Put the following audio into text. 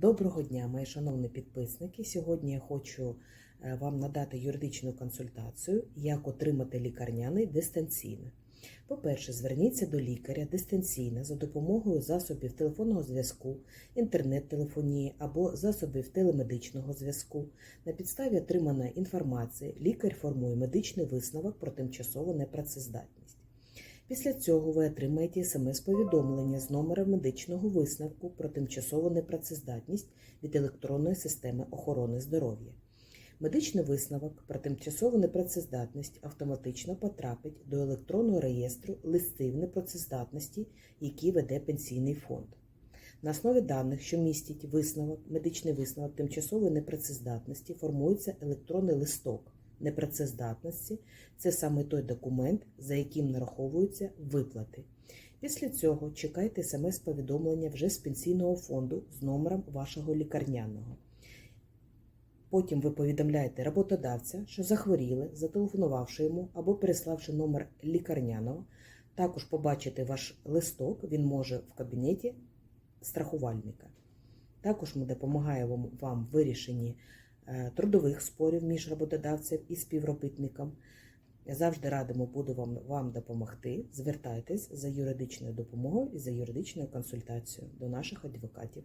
Доброго дня, мої шановні підписники. Сьогодні я хочу е, вам надати юридичну консультацію, як отримати лікарняний дистанційно. По-перше, зверніться до лікаря дистанційно за допомогою засобів телефонного зв'язку, інтернет-телефонії або засобів телемедичного зв'язку. На підставі отриманої інформації лікар формує медичний висновок про тимчасову непрацездатність. Після цього ви отримаєте смс-повідомлення з номером медичного висновку про тимчасову непрацездатність від електронної системи охорони здоров'я. Медичний висновок про тимчасову непрацездатність автоматично потрапить до електронного реєстру листів непрацездатності, які веде пенсійний фонд. На основі даних, що містять висновок, медичний висновок тимчасової непрацездатності, формується електронний листок непрацездатності. Це саме той документ, за яким нараховуються виплати. Після цього чекайте смс-повідомлення вже з пенсійного фонду з номером вашого лікарняного. Потім ви повідомляєте роботодавця, що захворіли, зателефонувавши йому або переславши номер лікарняного. Також побачити ваш листок, він може в кабінеті страхувальника. Також ми допомагаємо вам в вирішенні трудових спорів між роботодавцем і співробітником. Завжди радимо буду вам, вам допомогти. Звертайтесь за юридичною допомогою і за юридичною консультацією до наших адвокатів.